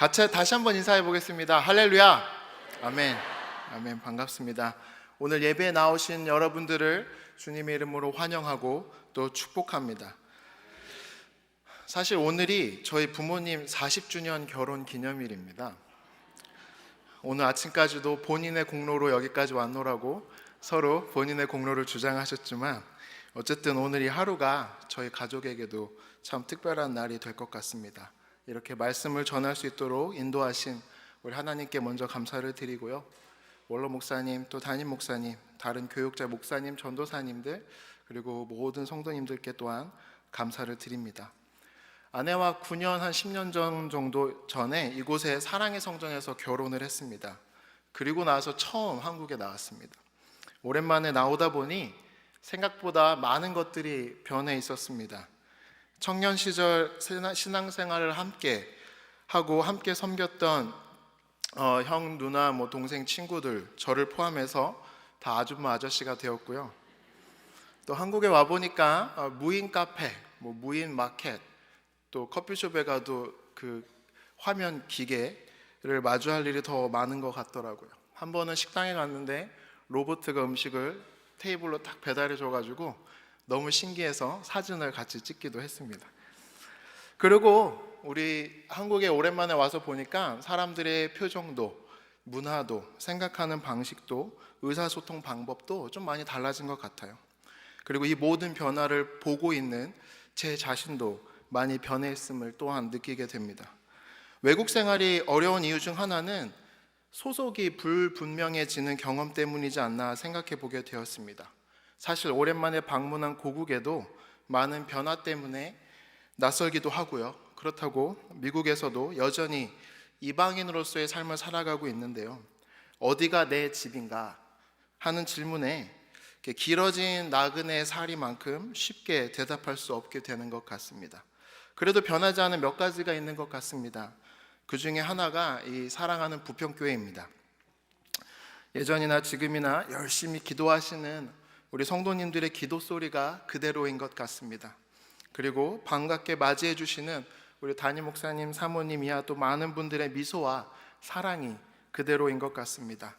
같이 다시 한번 인사해 보겠습니다. 할렐루야. 아멘. 아멘. 반갑습니다. 오늘 예배에 나오신 여러분들을 주님의 이름으로 환영하고 또 축복합니다. 사실 오늘이 저희 부모님 40주년 결혼 기념일입니다. 오늘 아침까지도 본인의 공로로 여기까지 왔노라고 서로 본인의 공로를 주장하셨지만 어쨌든 오늘 이 하루가 저희 가족에게도 참 특별한 날이 될 것 같습니다. 이렇게 말씀을 전할 수 있도록 인도하신 우리 하나님께 먼저 감사를 드리고요. 원로 목사님, 또 담임 목사님, 다른 교육자 목사님, 전도사님들 그리고 모든 성도님들께 또한 감사를 드립니다. 아내와 9년 한 10년 전 정도 전에 이곳에 사랑의 성전에서 결혼을 했습니다. 그리고 나서 처음 한국에 나왔습니다. 오랜만에 나오다 보니 생각보다 많은 것들이 변해 있었습니다. 청년 시절 신앙생활을 함께 하고 함께 섬겼던 어, 형, 누나, 뭐 동생, 친구들 저를 포함해서 다 아줌마 아저씨가 되었고요. 또 한국에 와 보니까 어, 무인 카페, 뭐 무인 마켓, 또 커피숍에 가도 그 화면 기계를 마주할 일이 더 많은 것 같더라고요. 한 번은 식당에 갔는데 로보트가 음식을 테이블로 딱 배달해 줘가지고 너무 신기해서 사진을 같이 찍기도 했습니다. 그리고 우리 한국에 오랜만에 와서 보니까 사람들의 표정도 문화도 생각하는 방식도 의사소통 방법도 좀 많이 달라진 것 같아요. 그리고 이 모든 변화를 보고 있는 제 자신도 많이 변했음을 또한 느끼게 됩니다. 외국 생활이 어려운 이유 중 하나는 소속이 불분명해지는 경험 때문이지 않나 생각해 보게 되었습니다. 사실 오랜만에 방문한 고국에도 많은 변화 때문에 낯설기도 하고요. 그렇다고 미국에서도 여전히 이방인으로서의 삶을 살아가고 있는데요. 어디가 내 집인가 하는 질문에 길어진 나그네 살이만큼 쉽게 대답할 수 없게 되는 것 같습니다. 그래도 변하지 않은 몇 가지가 있는 것 같습니다. 그 중에 하나가 이 사랑하는 부평교회입니다. 예전이나 지금이나 열심히 기도하시는 우리 성도님들의 기도 소리가 그대로인 것 같습니다. 그리고 반갑게 맞이해 주시는 우리 담임 목사님, 사모님 이하 또 많은 분들의 미소와 사랑이 그대로인 것 같습니다.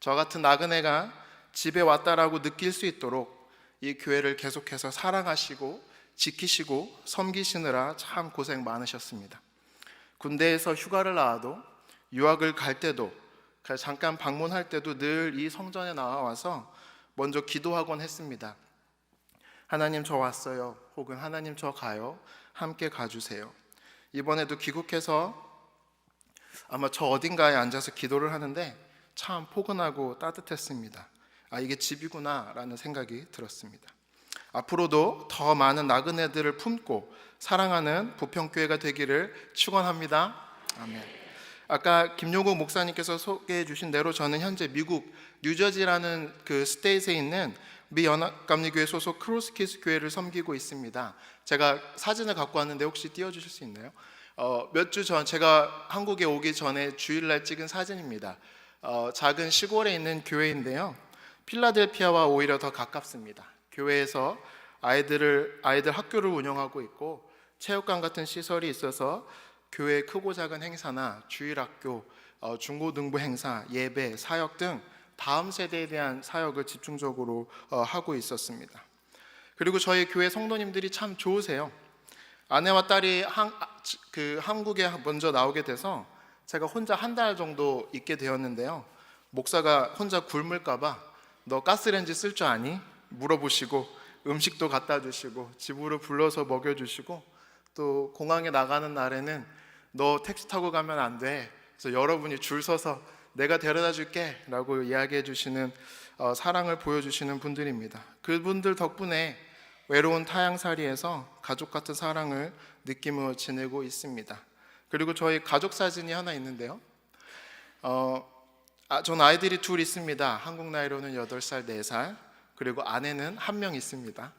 저 같은 나그네가 집에 왔다라고 느낄 수 있도록 이 교회를 계속해서 사랑하시고 지키시고 섬기시느라 참 고생 많으셨습니다. 군대에서 휴가를 나와도 유학을 갈 때도 잠깐 방문할 때도 늘 이 성전에 나와서 먼저 기도하곤 했습니다. 하나님 저 왔어요. 혹은 하나님 저 가요. 함께 가주세요. 이번에도 귀국해서 아마 저 어딘가에 앉아서 기도를 하는데 참 포근하고 따뜻했습니다. 아 이게 집이구나라는 생각이 들었습니다. 앞으로도 더 많은 나그네들을 품고 사랑하는 부평교회가 되기를 축원합니다. 아멘. 아까 김용국 목사님께서 소개해 주신 대로 저는 현재 미국 뉴저지라는 그 스테이트에 있는 미 연합감리교회 소속 크로스키스 교회를 섬기고 있습니다. 제가 사진을 갖고 왔는데 혹시 띄워 주실 수 있나요? 어, 몇 주 전 제가 한국에 오기 전에 주일날 찍은 사진입니다. 어, 작은 시골에 있는 교회인데요. 필라델피아와 오히려 더 가깝습니다. 교회에서 아이들을 아이들 학교를 운영하고 있고 체육관 같은 시설이 있어서 교회 크고 작은 행사나 주일학교, 어, 중고등부 행사, 예배, 사역 등 다음 세대에 대한 사역을 집중적으로 어, 하고 있었습니다. 그리고 저희 교회 성도님들이 참 좋으세요. 아내와 딸이 한, 그 한국에 먼저 나오게 돼서 제가 혼자 한 달 정도 있게 되었는데요. 목사가 혼자 굶을까봐 너 가스렌지 쓸 줄 아니? 물어보시고 음식도 갖다 주시고 집으로 불러서 먹여주시고 또 공항에 나가는 날에는 너 택시 타고 가면 안 돼. 그래서 여러분이 줄 서서 내가 데려다 줄게 라고 이야기해 주시는 어, 사랑을 보여주시는 분들입니다. 그분들 덕분에 외로운 타향살이에서 가족 같은 사랑을 느끼며 지내고 있습니다. 그리고 저희 가족 사진이 하나 있는데요. 어, 아, 전 아이들이 둘 있습니다. 한국 나이로는 8살, 4살. 그리고 아내는 한 명 있습니다.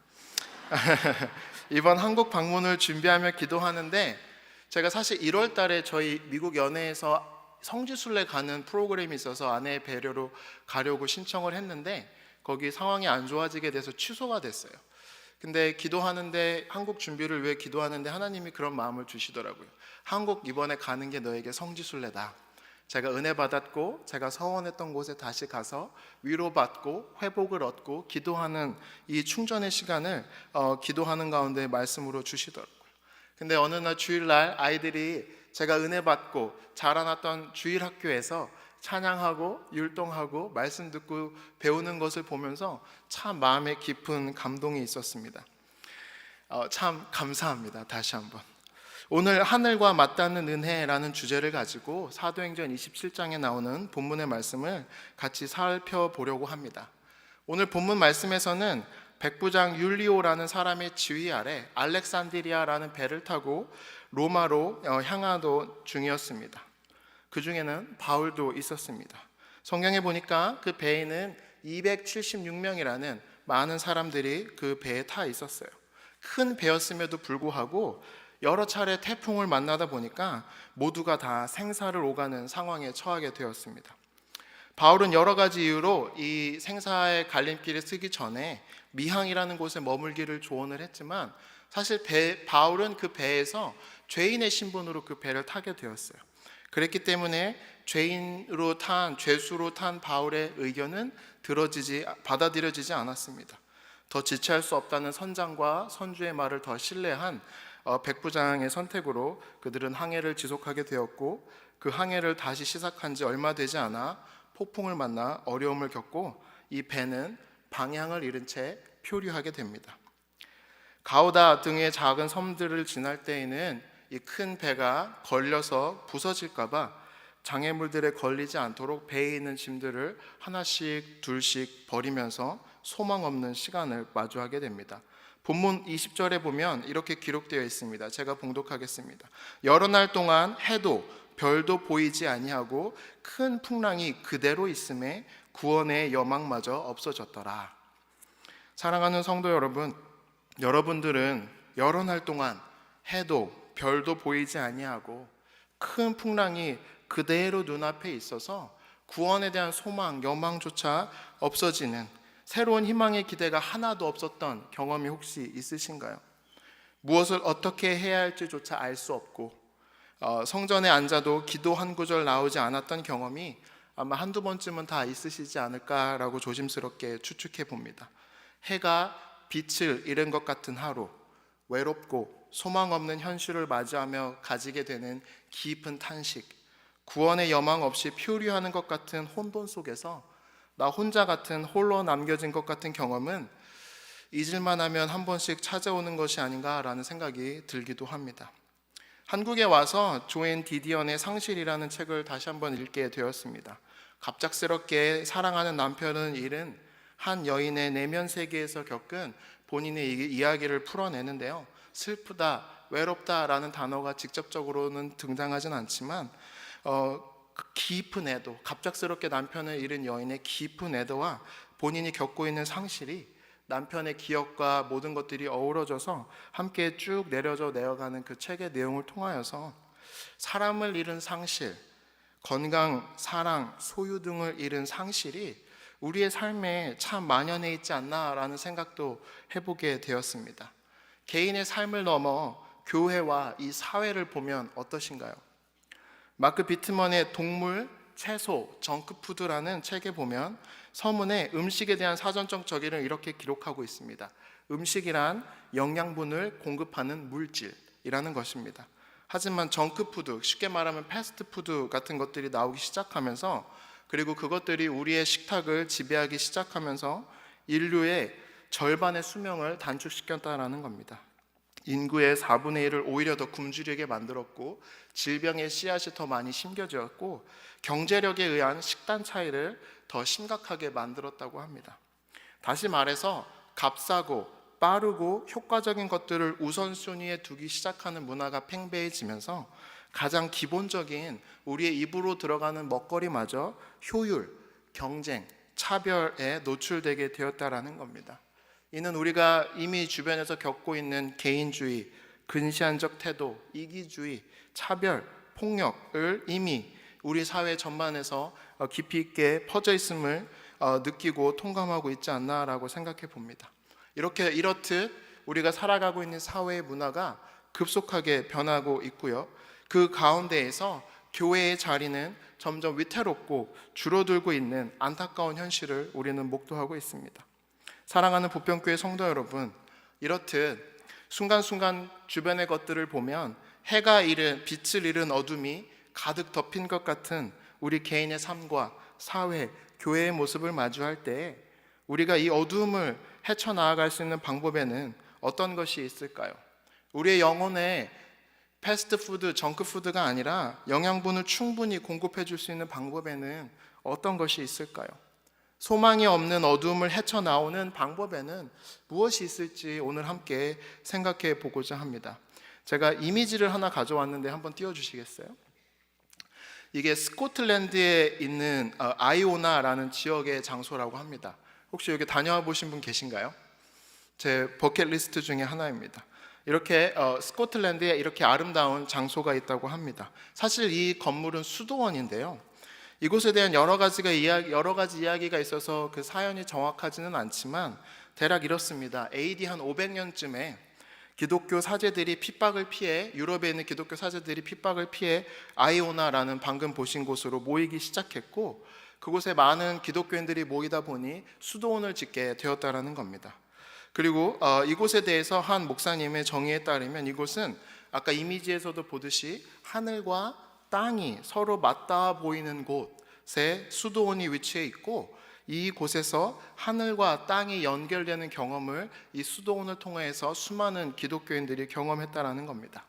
이번 한국 방문을 준비하며 기도하는데 제가 사실 1월 달에 저희 미국 연회에서 성지순례 가는 프로그램이 있어서 아내의 배려로 가려고 신청을 했는데 거기 상황이 안 좋아지게 돼서 취소가 됐어요. 근데 기도하는데 한국 준비를 위해 기도하는데 하나님이 그런 마음을 주시더라고요. 한국 이번에 가는 게 너에게 성지순례다. 제가 은혜 받았고 제가 서원했던 곳에 다시 가서 위로받고 회복을 얻고 기도하는 이 충전의 시간을 어, 기도하는 가운데 말씀으로 주시더라고요. 근데 어느 날 주일날 아이들이 제가 은혜 받고 자라났던 주일 학교에서 찬양하고 율동하고 말씀 듣고 배우는 것을 보면서 참 마음에 깊은 감동이 있었습니다. 어, 참 감사합니다. 다시 한번. 오늘 하늘과 맞닿는 은혜라는 주제를 가지고 사도행전 27장에 나오는 본문의 말씀을 같이 살펴보려고 합니다. 오늘 본문 말씀에서는 백부장 율리오라는 사람의 지휘 아래 알렉산드리아라는 배를 타고 로마로 어, 향하던 중이었습니다. 그 중에는 바울도 있었습니다. 성경에 보니까 그 배에는 276명이라는 많은 사람들이 그 배에 타 있었어요. 큰 배였음에도 불구하고 여러 차례 태풍을 만나다 보니까 모두가 다 생사를 오가는 상황에 처하게 되었습니다. 바울은 여러 가지 이유로 이 생사의 갈림길에 쓰기 전에 미항이라는 곳에 머물기를 조언을 했지만 사실 배, 바울은 그 배에서 죄인의 신분으로 그 배를 타게 되었어요. 그랬기 때문에 죄인으로 탄 죄수로 탄 바울의 의견은 들어지지 받아들여지지 않았습니다. 더 지체할 수 없다는 선장과 선주의 말을 더 신뢰한 어, 백부장의 선택으로 그들은 항해를 지속하게 되었고 그 항해를 다시 시작한 지 얼마 되지 않아 폭풍을 만나 어려움을 겪고 이 배는 방향을 잃은 채 표류하게 됩니다. 가오다 등의 작은 섬들을 지날 때에는 이 큰 배가 걸려서 부서질까봐 장애물들에 걸리지 않도록 배에 있는 짐들을 하나씩 둘씩 버리면서 소망 없는 시간을 마주하게 됩니다. 본문 20절에 보면 이렇게 기록되어 있습니다. 제가 봉독하겠습니다. 여러 날 동안 해도 별도 보이지 아니하고 큰 풍랑이 그대로 있음에 구원의 여망마저 없어졌더라. 사랑하는 성도 여러분, 여러분들은 여러 날 동안 해도 별도 보이지 아니하고 큰 풍랑이 그대로 눈앞에 있어서 구원에 대한 소망, 여망조차 없어지는 새로운 희망의 기대가 하나도 없었던 경험이 혹시 있으신가요? 무엇을 어떻게 해야 할지조차 알 수 없고 어, 성전에 앉아도 기도 한 구절 나오지 않았던 경험이 아마 한두 번쯤은 다 있으시지 않을까라고 조심스럽게 추측해 봅니다. 해가 빛을 잃은 것 같은 하루, 외롭고 소망 없는 현실을 맞이하며 가지게 되는 깊은 탄식, 구원의 여망 없이 표류하는 것 같은 혼돈 속에서 나 혼자 같은 홀로 남겨진 것 같은 경험은 잊을만 하면 한 번씩 찾아오는 것이 아닌가라는 생각이 들기도 합니다. 한국에 와서 조앤 디디언의 상실이라는 책을 다시 한번 읽게 되었습니다. 갑작스럽게 사랑하는 남편은 잃은 한 여인의 내면 세계에서 겪은 본인의 이- 이야기를 풀어내는데요. 슬프다, 외롭다라는 단어가 직접적으로는 등장하진 않지만 어, 그 깊은 애도, 갑작스럽게 남편을 잃은 여인의 깊은 애도와 본인이 겪고 있는 상실이 남편의 기억과 모든 것들이 어우러져서 함께 쭉 내려져 내어가는 그 책의 내용을 통하여서 사람을 잃은 상실, 건강, 사랑, 소유 등을 잃은 상실이 우리의 삶에 참 만연해 있지 않나라는 생각도 해보게 되었습니다. 개인의 삶을 넘어 교회와 이 사회를 보면 어떠신가요? 마크 비트먼의 동물, 채소, 정크푸드라는 책에 보면 서문에 음식에 대한 사전적 적의를 이렇게 기록하고 있습니다. 음식이란 영양분을 공급하는 물질이라는 것입니다. 하지만 정크푸드, 쉽게 말하면 패스트푸드 같은 것들이 나오기 시작하면서 그리고 그것들이 우리의 식탁을 지배하기 시작하면서 인류의 절반의 수명을 단축시켰다라는 겁니다. 인구의 4분의 1을 오히려 더 굶주리게 만들었고 질병의 씨앗이 더 많이 심겨졌고 경제력에 의한 식단 차이를 더 심각하게 만들었다고 합니다. 다시 말해서 값싸고 빠르고 효과적인 것들을 우선순위에 두기 시작하는 문화가 팽배해지면서 가장 기본적인 우리의 입으로 들어가는 먹거리마저 효율, 경쟁, 차별에 노출되게 되었다라는 겁니다. 이는 우리가 이미 주변에서 겪고 있는 개인주의, 근시안적 태도, 이기주의, 차별, 폭력을 이미 우리 사회 전반에서 어, 깊이 있게 퍼져 있음을 어, 느끼고 통감하고 있지 않나라고 생각해 봅니다. 이렇게 이렇듯 우리가 살아가고 있는 사회의 문화가 급속하게 변하고 있고요. 그 가운데에서 교회의 자리는 점점 위태롭고 줄어들고 있는 안타까운 현실을 우리는 목도하고 있습니다. 사랑하는 부평교회 성도 여러분, 이렇듯 순간순간 주변의 것들을 보면 해가 잃은 빛을 잃은 어둠이 가득 덮인 것 같은 우리 개인의 삶과 사회, 교회의 모습을 마주할 때 우리가 이 어두움을 헤쳐 나아갈 수 있는 방법에는 어떤 것이 있을까요? 우리의 영혼에 패스트푸드, 정크푸드가 아니라 영양분을 충분히 공급해 줄 수 있는 방법에는 어떤 것이 있을까요? 소망이 없는 어두움을 헤쳐 나오는 방법에는 무엇이 있을지 오늘 함께 생각해 보고자 합니다. 제가 이미지를 하나 가져왔는데 한번 띄워 주시겠어요? 이게 스코틀랜드에 있는 어, 아이오나라는 지역의 장소라고 합니다. 혹시 여기 다녀와 보신 분 계신가요? 제 버킷리스트 중에 하나입니다. 이렇게 어, 스코틀랜드에 이렇게 아름다운 장소가 있다고 합니다. 사실 이 건물은 수도원인데요. 이곳에 대한 여러 가지가 이야기, 여러 가지 이야기가 있어서 그 사연이 정확하지는 않지만 대략 이렇습니다. AD 한 500년쯤에 기독교 사제들이 핍박을 피해 유럽에 있는 기독교 사제들이 핍박을 피해 아이오나라는 방금 보신 곳으로 모이기 시작했고 그곳에 많은 기독교인들이 모이다 보니 수도원을 짓게 되었다라는 겁니다. 그리고 어, 이곳에 대해서 한 목사님의 정의에 따르면 이곳은 아까 이미지에서도 보듯이 하늘과 땅이 서로 맞닿아 보이는 곳에 수도원이 위치해 있고 이 곳에서 하늘과 땅이 연결되는 경험을 이 수도원을 통해서 수많은 기독교인들이 경험했다라는 겁니다.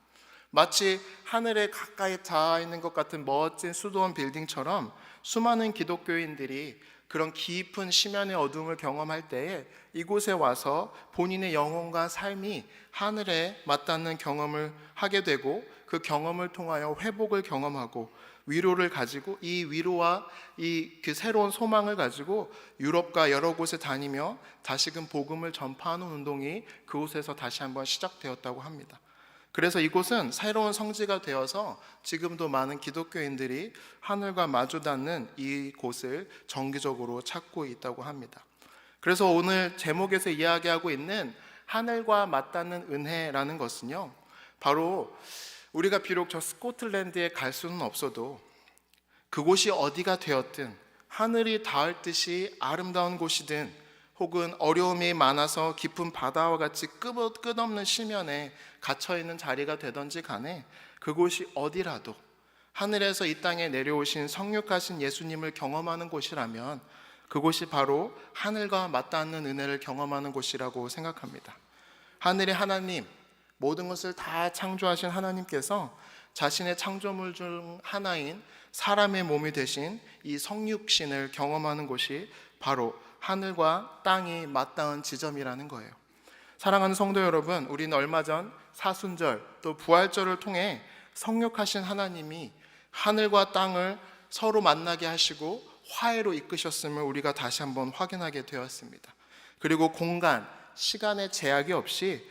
마치 하늘에 가까이 닿아 있는 것 같은 멋진 수도원 빌딩처럼 수많은 기독교인들이 그런 깊은 심연의 어둠을 경험할 때에 이곳에 와서 본인의 영혼과 삶이 하늘에 맞닿는 경험을 하게 되고 그 경험을 통하여 회복을 경험하고 위로를 가지고 이 위로와 이 그 새로운 소망을 가지고 유럽과 여러 곳에 다니며 다시금 복음을 전파하는 운동이 그곳에서 다시 한번 시작되었다고 합니다. 그래서 이곳은 새로운 성지가 되어서 지금도 많은 기독교인들이 하늘과 마주 닿는 이 곳을 정기적으로 찾고 있다고 합니다. 그래서 오늘 제목에서 이야기하고 있는 하늘과 맞닿는 은혜라는 것은요. 바로 우리가 비록 저 스코틀랜드에 갈 수는 없어도 그곳이 어디가 되었든 하늘이 닿을 듯이 아름다운 곳이든 혹은 어려움이 많아서 깊은 바다와 같이 끝- 끝없는 심연에 갇혀 있는 자리가 되든지 간에 그곳이 어디라도 하늘에서 이 땅에 내려오신 성육하신 예수님을 경험하는 곳이라면 그곳이 바로 하늘과 맞닿는 은혜를 경험하는 곳이라고 생각합니다. 하늘의 하나님, 모든 것을 다 창조하신 하나님께서 자신의 창조물 중 하나인 사람의 몸이 되신 이 성육신을 경험하는 곳이 바로 하늘과 땅이 맞닿은 지점이라는 거예요. 사랑하는 성도 여러분, 우리는 얼마 전 사순절 또 부활절을 통해 성육하신 하나님이 하늘과 땅을 서로 만나게 하시고 화해로 이끄셨음을 우리가 다시 한번 확인하게 되었습니다. 그리고 공간, 시간의 제약이 없이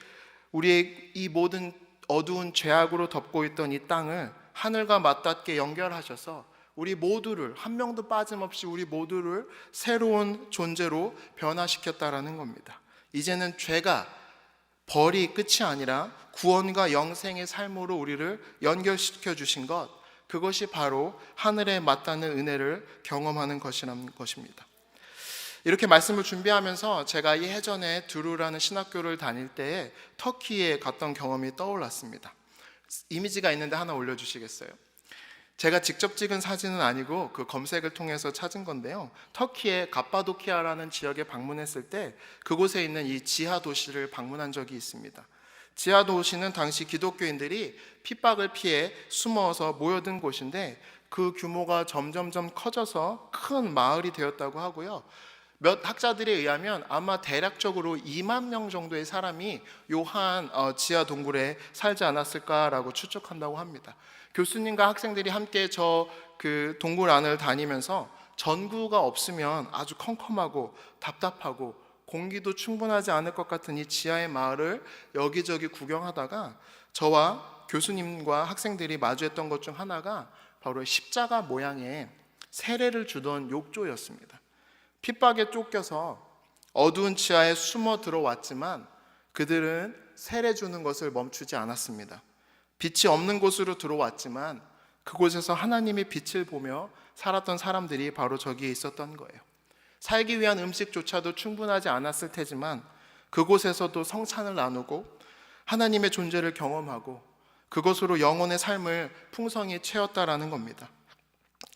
우리의 이 모든 어두운 죄악으로 덮고 있던 이 땅을 하늘과 맞닿게 연결하셔서 우리 모두를 한 명도 빠짐없이 우리 모두를 새로운 존재로 변화시켰다라는 겁니다. 이제는 죄가 벌이 끝이 아니라 구원과 영생의 삶으로 우리를 연결시켜 주신 것 그것이 바로 하늘에 맞닿는 은혜를 경험하는 것이라는 것입니다. 이렇게 말씀을 준비하면서 제가 예전에 두루라는 신학교를 다닐 때에 터키에 갔던 경험이 떠올랐습니다. 이미지가 있는데 하나 올려주시겠어요? 제가 직접 찍은 사진은 아니고 그 검색을 통해서 찾은 건데요. 터키의 갑바도키아라는 지역에 방문했을 때 그곳에 있는 이 지하 도시를 방문한 적이 있습니다. 지하 도시는 당시 기독교인들이 핍박을 피해 숨어서 모여든 곳인데 그 규모가 점점점 커져서 큰 마을이 되었다고 하고요. 몇 학자들에 의하면 아마 대략적으로 2만 명 정도의 사람이 요한 어, 지하 동굴에 살지 않았을까라고 추측한다고 합니다. 교수님과 학생들이 함께 저 그 동굴 안을 다니면서 전구가 없으면 아주 컴컴하고 답답하고 공기도 충분하지 않을 것 같은 이 지하의 마을을 여기저기 구경하다가 저와 교수님과 학생들이 마주했던 것 중 하나가 바로 십자가 모양의 세례를 주던 욕조였습니다. 핍박에 쫓겨서 어두운 지하에 숨어 들어왔지만 그들은 세례 주는 것을 멈추지 않았습니다. 빛이 없는 곳으로 들어왔지만 그곳에서 하나님의 빛을 보며 살았던 사람들이 바로 저기에 있었던 거예요. 살기 위한 음식조차도 충분하지 않았을 테지만 그곳에서도 성찬을 나누고 하나님의 존재를 경험하고 그것으로 영혼의 삶을 풍성히 채웠다라는 겁니다.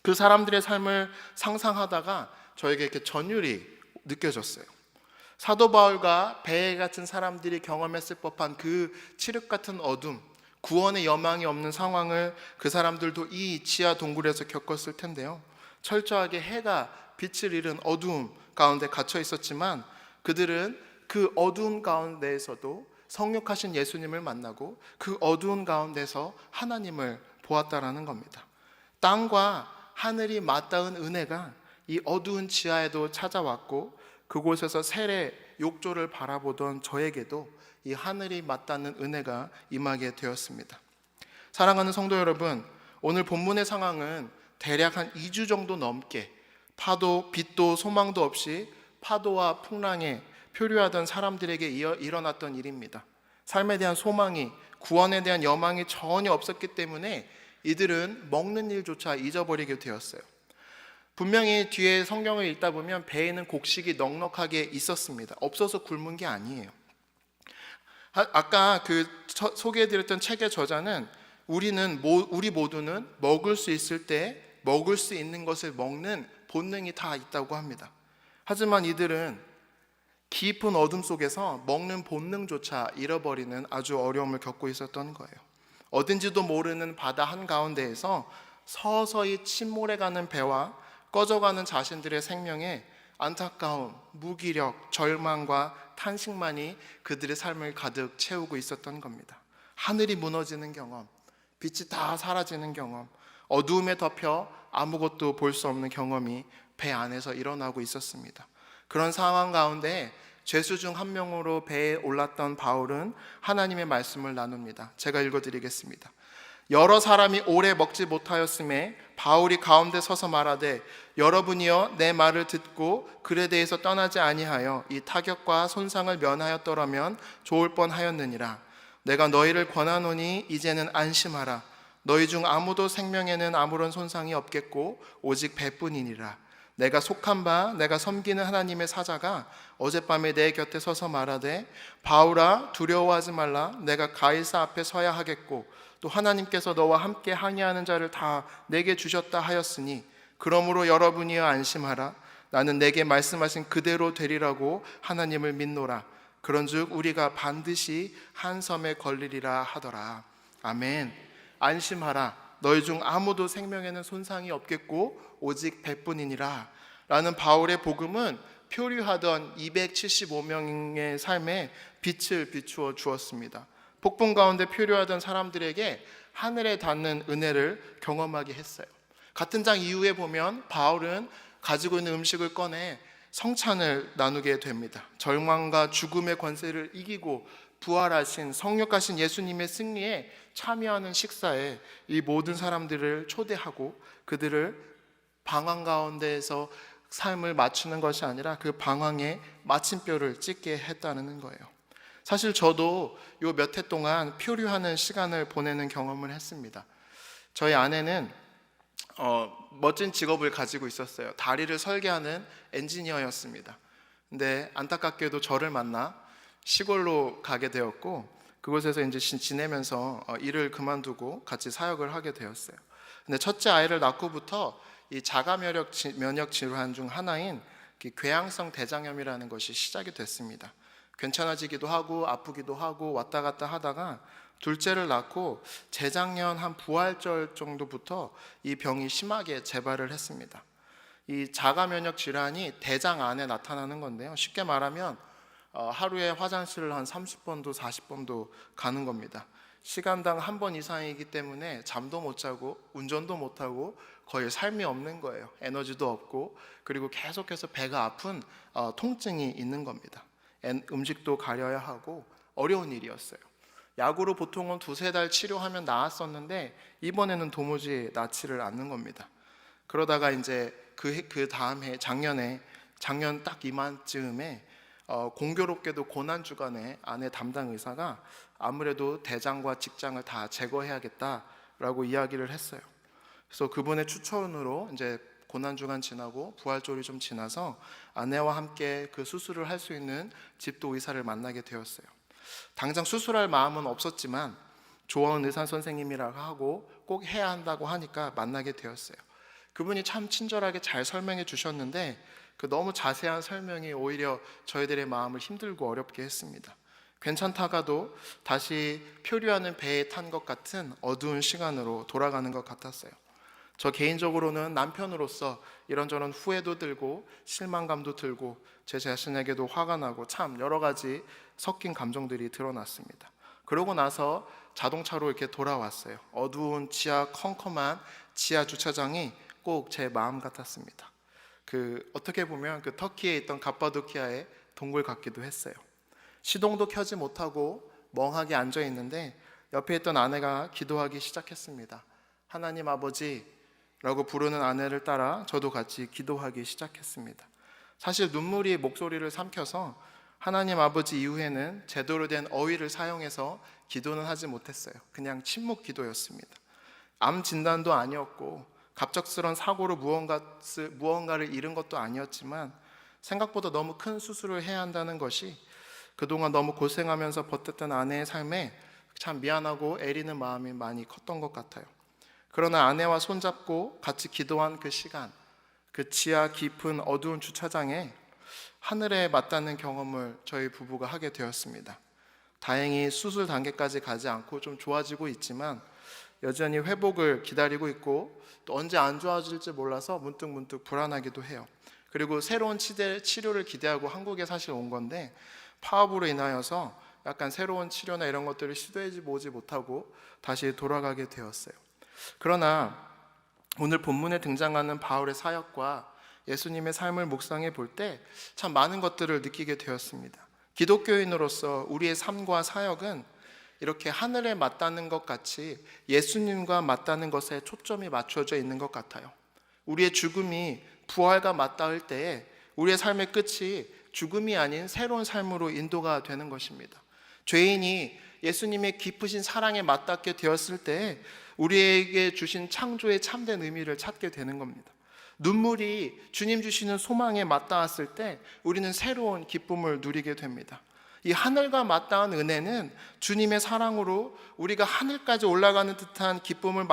그 사람들의 삶을 상상하다가 저에게 이렇게 전율이 느껴졌어요. 사도 바울과 배 같은 사람들이 경험했을 법한 그 칠흑 같은 어둠, 구원의 여망이 없는 상황을 그 사람들도 이 지하 동굴에서 겪었을 텐데요. 철저하게 해가 빛을 잃은 어두움 가운데 갇혀 있었지만 그들은 그 어두운 가운데에서도 성육하신 예수님을 만나고 그 어두운 가운데서 하나님을 보았다라는 겁니다. 땅과 하늘이 맞닿은 은혜가 이 어두운 지하에도 찾아왔고 그곳에서 세례 욕조를 바라보던 저에게도 이 하늘이 맞닿는 은혜가 임하게 되었습니다. 사랑하는 성도 여러분, 오늘 본문의 상황은 대략 한 2주 정도 넘게 파도, 빛도 소망도 없이 파도와 풍랑에 표류하던 사람들에게 일어났던 일입니다. 삶에 대한 소망이, 구원에 대한 여망이 전혀 없었기 때문에 이들은 먹는 일조차 잊어버리게 되었어요. 분명히 뒤에 성경을 읽다 보면 배에는 곡식이 넉넉하게 있었습니다. 없어서 굶은 게 아니에요. 아- 아까 그 처- 소개해드렸던 책의 저자는 우리는 모, 우리 모두는 먹을 수 있을 때 먹을 수 있는 것을 먹는 본능이 다 있다고 합니다. 하지만 이들은 깊은 어둠 속에서 먹는 본능조차 잃어버리는 아주 어려움을 겪고 있었던 거예요. 어딘지도 모르는 바다 한가운데에서 서서히 침몰해가는 배와 꺼져가는 자신들의 생명에 안타까움, 무기력, 절망과 탄식만이 그들의 삶을 가득 채우고 있었던 겁니다. 하늘이 무너지는 경험, 빛이 다 사라지는 경험, 어두움에 덮여 아무것도 볼 수 없는 경험이 배 안에서 일어나고 있었습니다. 그런 상황 가운데 죄수 중 한 명으로 배에 올랐던 바울은 하나님의 말씀을 나눕니다. 제가 읽어드리겠습니다. 여러 사람이 오래 먹지 못하였음에 바울이 가운데 서서 말하되 여러분이여 내 말을 듣고 글에 대해서 떠나지 아니하여 이 타격과 손상을 면하였더라면 좋을 뻔하였느니라. 내가 너희를 권하노니 이제는 안심하라. 너희 중 아무도 생명에는 아무런 손상이 없겠고 오직 배뿐이니라. 내가 속한 바 내가 섬기는 하나님의 사자가 어젯밤에 내 곁에 서서 말하되 바울아 두려워하지 말라. 내가 가이사 앞에 서야 하겠고 또 하나님께서 너와 함께 항의하는 자를 다 내게 주셨다 하였으니 그러므로 여러분이여 안심하라. 나는 내게 말씀하신 그대로 되리라고 하나님을 믿노라. 그런즉 우리가 반드시 한 섬에 걸리리라 하더라. 아멘. 안심하라. 너희 중 아무도 생명에는 손상이 없겠고 오직 백뿐이니라. 라는 바울의 복음은 표류하던 275명의 삶에 빛을 비추어 주었습니다. 폭풍 가운데 표류하던 사람들에게 하늘에 닿는 은혜를 경험하게 했어요. 같은 장 이후에 보면 바울은 가지고 있는 음식을 꺼내 성찬을 나누게 됩니다. 절망과 죽음의 권세를 이기고 부활하신 성육하신 예수님의 승리에 참여하는 식사에 이 모든 사람들을 초대하고 그들을 방황 가운데에서 삶을 맞추는 것이 아니라 그 방황에 마침표를 찍게 했다는 거예요. 사실 저도 요 몇 해 동안 표류하는 시간을 보내는 경험을 했습니다. 저희 아내는 어, 멋진 직업을 가지고 있었어요. 다리를 설계하는 엔지니어였습니다. 근데 안타깝게도 저를 만나 시골로 가게 되었고 그곳에서 이제 지- 지내면서 어, 일을 그만두고 같이 사역을 하게 되었어요. 근데 첫째 아이를 낳고부터 이 자가 면역 지- 면역 질환 중 하나인 그 궤양성 대장염이라는 것이 시작이 됐습니다. 괜찮아지기도 하고 아프기도 하고 왔다 갔다 하다가 둘째를 낳고 재작년 한 부활절 정도부터 이 병이 심하게 재발을 했습니다. 이 자가 면역 질환이 대장 안에 나타나는 건데요. 쉽게 말하면 어, 하루에 화장실을 한 30번도 40번도 가는 겁니다. 시간당 한 번 이상이기 때문에 잠도 못 자고 운전도 못 하고 거의 삶이 없는 거예요. 에너지도 없고 그리고 계속해서 배가 아픈 어, 통증이 있는 겁니다. 엔- 음식도 가려야 하고 어려운 일이었어요. 약으로 보통은 두세 달 치료하면 나았었는데 이번에는 도무지 낫지를 않는 겁니다. 그러다가 이제 그, 해- 그 다음 해 작년에 작년 딱 이맘쯤에 어, 공교롭게도 고난 주간에 아내 담당 의사가 아무래도 대장과 직장을 다 제거해야겠다라고 이야기를 했어요. 그래서 그분의 추천으로 이제 고난 주간 지나고 부활절이 좀 지나서 아내와 함께 그 수술을 할 수 있는 집도 의사를 만나게 되었어요. 당장 수술할 마음은 없었지만 조원 의사 선생님이라고 하고 꼭 해야 한다고 하니까 만나게 되었어요. 그분이 참 친절하게 잘 설명해 주셨는데 그 너무 자세한 설명이 오히려 저희들의 마음을 힘들고 어렵게 했습니다. 괜찮다가도 다시 표류하는 배에 탄 것 같은 어두운 시간으로 돌아가는 것 같았어요. 저 개인적으로는 남편으로서 이런저런 후회도 들고 실망감도 들고 제 자신에게도 화가 나고 참 여러 가지 섞인 감정들이 드러났습니다. 그러고 나서 자동차로 이렇게 돌아왔어요. 어두운 지하 컴컴한 지하 주차장이 꼭 제 마음 같았습니다. 그 어떻게 보면 그 터키에 있던 갑바도키아의 동굴 같기도 했어요. 시동도 켜지 못하고 멍하게 앉아 있는데 옆에 있던 아내가 기도하기 시작했습니다. 하나님 아버지 라고 부르는 아내를 따라 저도 같이 기도하기 시작했습니다. 사실 눈물이 목소리를 삼켜서 하나님 아버지 이후에는 제대로 된 어휘를 사용해서 기도는 하지 못했어요. 그냥 침묵 기도였습니다. 암 진단도 아니었고 갑작스런 사고로 무언가, 무언가를 잃은 것도 아니었지만 생각보다 너무 큰 수술을 해야 한다는 것이 그동안 너무 고생하면서 버텼던 아내의 삶에 참 미안하고 애리는 마음이 많이 컸던 것 같아요. 그러나 아내와 손잡고 같이 기도한 그 시간, 그 지하 깊은 어두운 주차장에 하늘에 맞닿는 경험을 저희 부부가 하게 되었습니다. 다행히 수술 단계까지 가지 않고 좀 좋아지고 있지만 여전히 회복을 기다리고 있고 또 언제 안 좋아질지 몰라서 문득 문득 불안하기도 해요. 그리고 새로운 치대, 치료를 기대하고 한국에 사실 온 건데 파업으로 인하여서 약간 새로운 치료나 이런 것들을 시도해 보지 못하고 다시 돌아가게 되었어요. 그러나 오늘 본문에 등장하는 바울의 사역과 예수님의 삶을 묵상해 볼 때 참 많은 것들을 느끼게 되었습니다. 기독교인으로서 우리의 삶과 사역은 이렇게 하늘에 맞닿는 것 같이 예수님과 맞닿는 것에 초점이 맞춰져 있는 것 같아요. 우리의 죽음이 부활과 맞닿을 때에 우리의 삶의 끝이 죽음이 아닌 새로운 삶으로 인도가 되는 것입니다. 죄인이 예수님의 깊으신 사랑에 맞닿게 되었을 때 우리에게 주신 창조의 참된 의미를 찾게 되는 겁니다. 눈물이 주님 주시는 소망에 맞닿았을 때 우리는 새로운 기쁨을 누리게 됩니다. 이 하늘과 맞닿은 은혜는 주님의 사랑으로 우리가 하늘까지 올라가는 듯한 기쁨을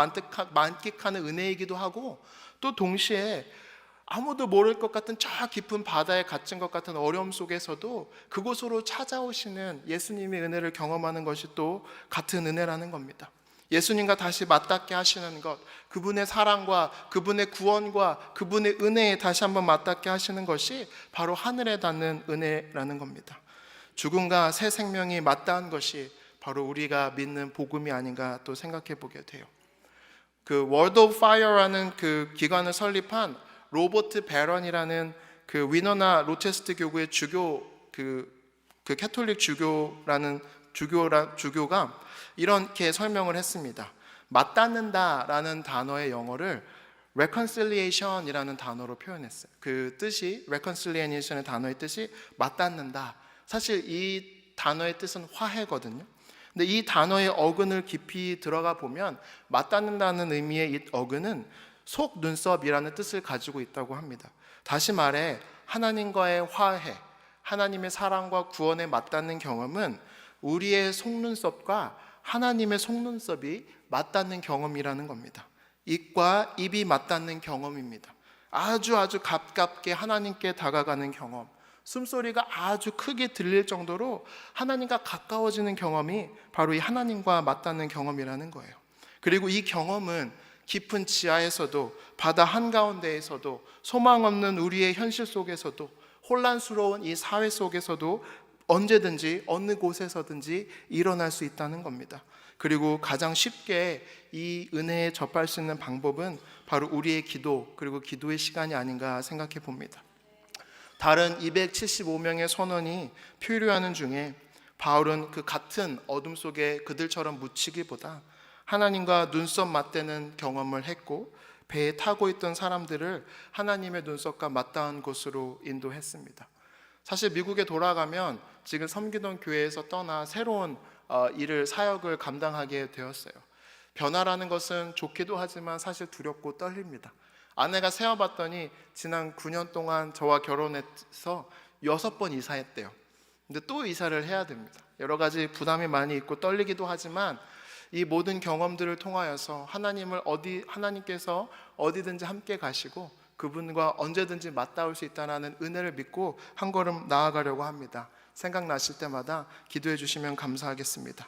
만끽하는 은혜이기도 하고 또 동시에 아무도 모를 것 같은 저 깊은 바다에 갇힌 것 같은 어려움 속에서도 그곳으로 찾아오시는 예수님의 은혜를 경험하는 것이 또 같은 은혜라는 겁니다. 예수님과 다시 맞닿게 하시는 것, 그분의 사랑과 그분의 구원과 그분의 은혜에 다시 한번 맞닿게 하시는 것이 바로 하늘에 닿는 은혜라는 겁니다. 죽음과 새 생명이 맞닿은 것이 바로 우리가 믿는 복음이 아닌가 또 생각해 보게 돼요. 그 월드 오브 파이어라는 그 기관을 설립한 로버트 베런이라는 그 위너나 로체스트 교구의 주교 그, 그 캐톨릭 주교라는 주교라 주교가 이렇게 설명을 했습니다. 맞닿는다라는 단어의 영어를 reconciliation이라는 단어로 표현했어요. 그 뜻이 reconciliation의 단어의 뜻이 맞닿는다. 사실 이 단어의 뜻은 화해거든요. 근데 이 단어의 어근을 깊이 들어가 보면 맞닿는다는 의미의 이 어근은 속 눈썹이라는 뜻을 가지고 있다고 합니다. 다시 말해 하나님과의 화해, 하나님의 사랑과 구원에 맞닿는 경험은 우리의 속눈썹과 하나님의 속눈썹이 맞닿는 경험이라는 겁니다. 입과 입이 맞닿는 경험입니다. 아주 아주 가깝게 하나님께 다가가는 경험. 숨소리가 아주 크게 들릴 정도로 하나님과 가까워지는 경험이 바로 이 하나님과 맞닿는 경험이라는 거예요. 그리고 이 경험은 깊은 지하에서도 바다 한가운데에서도 소망 없는 우리의 현실 속에서도 혼란스러운 이 사회 속에서도 언제든지 어느 곳에서든지 일어날 수 있다는 겁니다. 그리고 가장 쉽게 이 은혜에 접할 수 있는 방법은 바로 우리의 기도 그리고 기도의 시간이 아닌가 생각해 봅니다. 다른 275명의 선원이 표류하는 중에 바울은 그 같은 어둠 속에 그들처럼 묻히기보다 하나님과 눈썹 맞대는 경험을 했고 배에 타고 있던 사람들을 하나님의 눈썹과 맞닿은 곳으로 인도했습니다. 사실 미국에 돌아가면 지금 섬기던 교회에서 떠나 새로운 어, 일을 사역을 감당하게 되었어요. 변화라는 것은 좋기도 하지만 사실 두렵고 떨립니다. 아내가 세어봤더니 지난 9년 동안 저와 결혼해서 여섯 번 이사했대요. 근데 또 이사를 해야 됩니다. 여러 가지 부담이 많이 있고 떨리기도 하지만 이 모든 경험들을 통하여서 하나님을 어디 하나님께서 어디든지 함께 가시고 그분과 언제든지 맞닿을 수 있다는 은혜를 믿고 한 걸음 나아가려고 합니다. 생각나실 때마다 기도해 주시면 감사하겠습니다.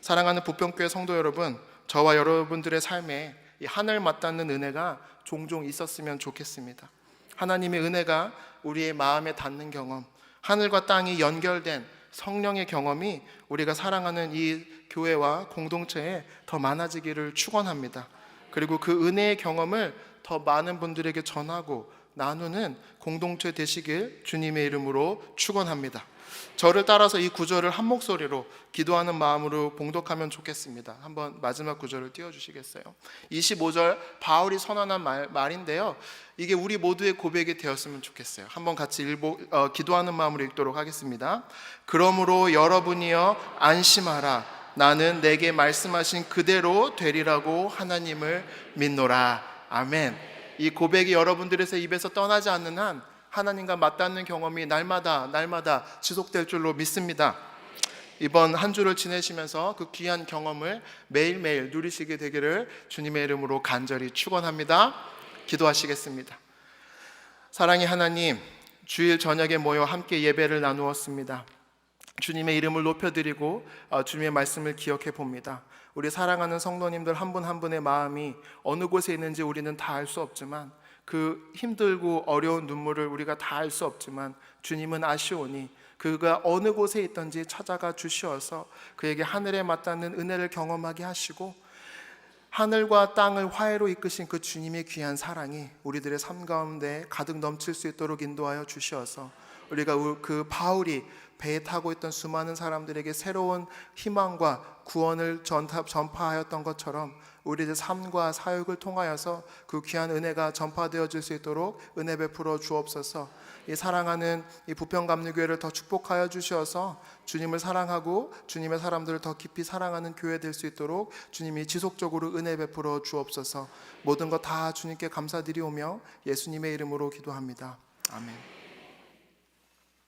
사랑하는 부평교회 성도 여러분, 저와 여러분들의 삶에 이 하늘 맞닿는 은혜가 종종 있었으면 좋겠습니다. 하나님의 은혜가 우리의 마음에 닿는 경험, 하늘과 땅이 연결된 성령의 경험이 우리가 사랑하는 이 교회와 공동체에 더 많아지기를 축원합니다. 그리고 그 은혜의 경험을 더 많은 분들에게 전하고 나누는 공동체 되시길 주님의 이름으로 축원합니다. 저를 따라서 이 구절을 한 목소리로 기도하는 마음으로 봉독하면 좋겠습니다. 한번 마지막 구절을 띄워 주시겠어요? 25절 바울이 선언한 말, 말인데요. 이게 우리 모두의 고백이 되었으면 좋겠어요. 한번 같이 일보, 어, 기도하는 마음으로 읽도록 하겠습니다. 그러므로 여러분이여 안심하라. 나는 내게 말씀하신 그대로 되리라고 하나님을 믿노라. 아멘. 이 고백이 여러분들의 입에서 떠나지 않는 한 하나님과 맞닿는 경험이 날마다 날마다 지속될 줄로 믿습니다. 이번 한 주를 지내시면서 그 귀한 경험을 매일매일 누리시게 되기를 주님의 이름으로 간절히 축원합니다. 기도하시겠습니다. 사랑의 하나님, 주일 저녁에 모여 함께 예배를 나누었습니다. 주님의 이름을 높여드리고 어, 주님의 말씀을 기억해 봅니다. 우리 사랑하는 성도님들 한 분한 분의 마음이 어느 곳에 있는지 우리는 다 알 수 없지만 그 힘들고 어려운 눈물을 우리가 다 알 수 없지만 주님은 아시오니 그가 어느 곳에 있든지 찾아가 주시어서 그에게 하늘에 맞닿는 은혜를 경험하게 하시고 하늘과 땅을 화해로 이끄신 그 주님의 귀한 사랑이 우리들의 삶 가운데 가득 넘칠 수 있도록 인도하여 주시어서 우리가 우- 그 바울이 배에 타고 있던 수많은 사람들에게 새로운 희망과 구원을 전파, 전파하였던 것처럼 우리의 삶과 사역을 통하여서 그 귀한 은혜가 전파되어질 수 있도록 은혜 베풀어 주옵소서. 이 사랑하는 이 부평감리교회를 더 축복하여 주셔서 주님을 사랑하고 주님의 사람들을 더 깊이 사랑하는 교회 될 수 있도록 주님이 지속적으로 은혜 베풀어 주옵소서. 모든 것 다 주님께 감사드리오며 예수님의 이름으로 기도합니다. 아멘.